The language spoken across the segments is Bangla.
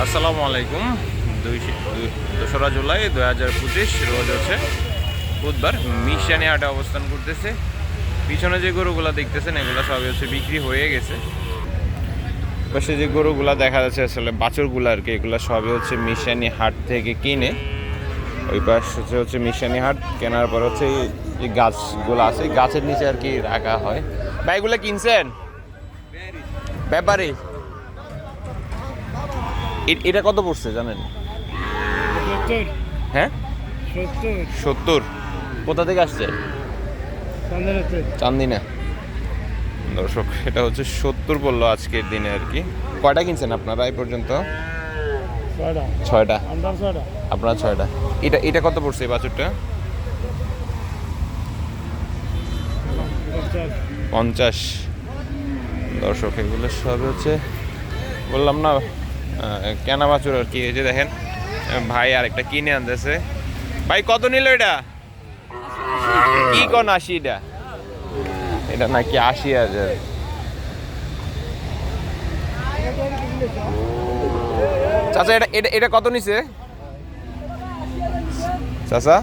আসসালামু আলাইকুম। দুইশো দুই- দোসরা জুলাই দু হাজার পঁচিশ রোজ হচ্ছে বুধবার। মিশানি হাটে অবস্থান করতেছে। পিছনে যে গরুগুলা দেখতেছেন এগুলো সবই হচ্ছে বিক্রি হয়ে গেছে। পাশে যে গরুগুলা দেখা যাচ্ছে আসলে বাছুরগুলো আর কি এগুলো সবই হচ্ছে মিশানি হাট থেকে কিনে। ওই পাশ হচ্ছে হচ্ছে মিশানি হাট কেনার পর হচ্ছে এই গাছগুলো আছে। গাছের নিচে আর কি রাখা হয়। ভাই এগুলো কিনছেন? ব্যাপারে? এটা কত পড়ছে জানেন? হ্যাঁ? সত্তর। কোথা থেকে আসছে? চান্দিনা। দর্শক এটা হচ্ছে সত্তর পড়ল আজকের দিনে আর কি। কয়টা কিনছেন আপনারা এই পর্যন্ত? ছয়টা। আপনারা ছয়টা? এটা এটা কত পড়ছে এই বাছুরটা? পঞ্চাশ। দর্শক এগুলো সব হচ্ছে বললাম না কেনা বাছুর আর কি, এই যে দেখেন, ভাই আর একটা কিনে আনতেছে। ভাই, কত নিল এটা? কি কোন আশি এটা? এটা নাকি আশি হাজার। চাচা, এটা এটা এটা কত নিছে? চাচা?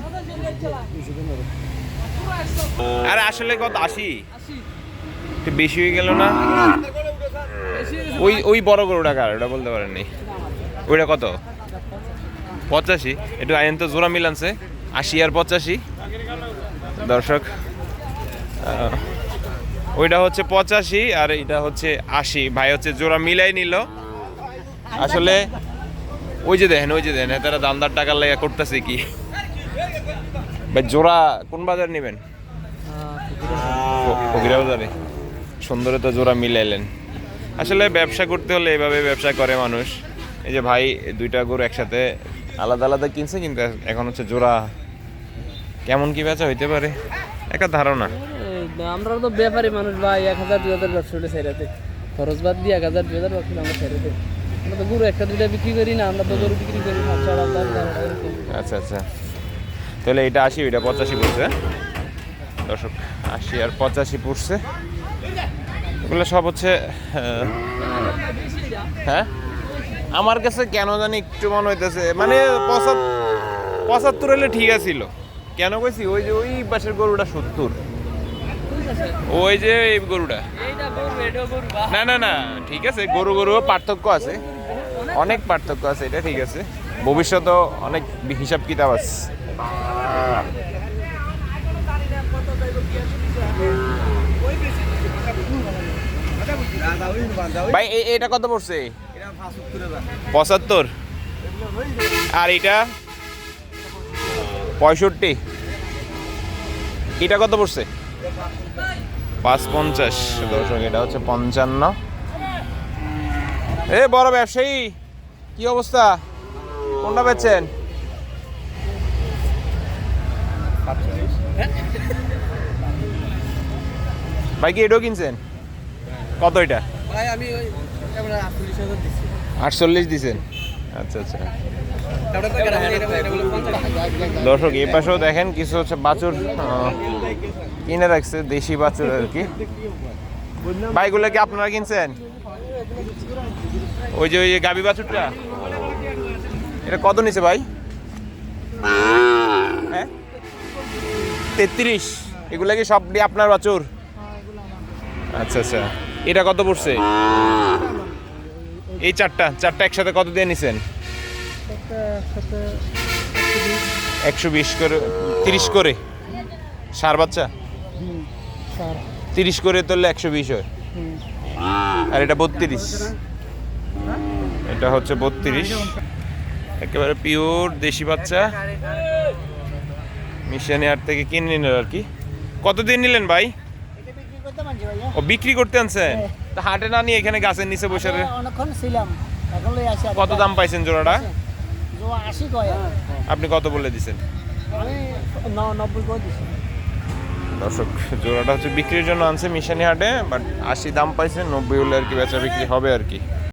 আরে আসলে কত? আশি? বেশি হয়ে গেল না? ওই ওই বড় গরুটা কার? ওটা বলতে পারেননি। ওইটা কত? পঁচাশি। একটু আইন তো জোড়া মিলানছে আশি আর পঁচাশি। দর্শক ওইটা হচ্ছে পঁচাশি আর এটা হচ্ছে আশি। ভাই হচ্ছে জোড়া মিলাই নিল। আসলে ওই যে দেখেন ওই যে দেখেন তারা দামদার টাকার লেগে করতেছে কি? ভাই জোড়া কোন বাজার নেবেন? ফকিরা বাজারে সুন্দরে তো জোড়া মিলাইলেন। আসলে ব্যবসা করতে হলে এভাবে ব্যবসা করে মানুষ। এই যে ভাই দুইটা গরু একসাথে আলাদা আলাদা কিনছে কিন্তু এখন হচ্ছে জোড়া। কেমন কি বেচা হইতে পারে? একটা ধারণা। আমরা তো ব্যাপারী মানুষ ভাই এক হাজার দুই হাজার ব্যবসা উঠে সাইডাতে খরচ বাদ দিয়ে এক হাজার দুই হাজার ব্যবসা আমরা সাইডাতে আমরা তো গরু একটা দুইটা বিক্রি করি না আমরা তো গরু বিক্রি করি। আচ্ছা আচ্ছা। তাহলে এটা আশি ওইটা পঁচাশি পড়ছে হ্যাঁ? দর্শক আশি আর পঁচাশি পড়ছে। এগুলো সব হচ্ছে হ্যাঁ? আমার কাছে কেন জানি একটু মনে হইতেছে মানে পঁচাত্তর হলে ঠিক আছিল। কেন কইছি? ওই যে ওই পাশের গরুটা সত্তর। ওই যে এই গরুটা। না না না, ঠিক আছে, গরু গরু পার্থক্য আছে। অনেক পার্থক্য আছে, এটা ঠিক আছে। ভবিষ্যতেও অনেক হিসাব কিতাব আছে। ভাই এটা কত পড়ছে? পঁচাত্তর। আর এটা? পঁয়ষট্টি। এটা কত পড়ছে? পাঁচ পঞ্চাশ দর্শক, এটা হচ্ছে পঞ্চান্ন। এ, বড় ব্যবসায়ী, কি অবস্থা? কোনটা বেচছেন? ভাই, কি এটাও কিনছেন? কত এটা? ভাই আমি ওই আমরা আটচল্লিশ দিছেন? আচ্ছা আচ্ছা। দর্শক এই পাশেও দেখেন কিছু হচ্ছে বাছুর কিনে রাখছে দেশি বাছুর আর কি। ভাইগুলো কি আপনারা কিনছেন? ওই যে ওই যে গাবি বাছুরটা? এটা কত নিছে ভাই? হ্যাঁ? তেত্রিশ। এগুলা কি সব আপনার বাছুর? আচ্ছা আচ্ছা। এটা কত পড়ছে? এই চারটা চারটা একসাথে কত দিয়ে নিছেন? একশো বিশ করে, তিরিশ করে। সার বাচ্চা? তিরিশ করে তুললে একশো বিশ হয়। আর এটা বত্রিশ। এটা হচ্ছে বত্রিশ। একেবারে পিওর দেশি বাচ্চা। মিশানি হাট থেকে কিনে নিলেন আর কি। কতদিন নিলেন ভাই? ও বিক্রি করতে আনছেন তা হাটে না নিয়ে এখানে গাছের নিচে বসে অনেকক্ষণ ছিলাম এখন লই আসি কত দাম পাইছেন জোড়াটা? জোড়া 80 কয়। আপনি কত বলে দিছেন? আমি ন- নব্বই করে দিছি। দর্শক জোড়াটা হচ্ছে বিক্রির জন্য আনছে মিশানি হাটে বাট আশি দাম পাইছে নব্বই হলে আর কি বেচা বিক্রি হবে আর কি।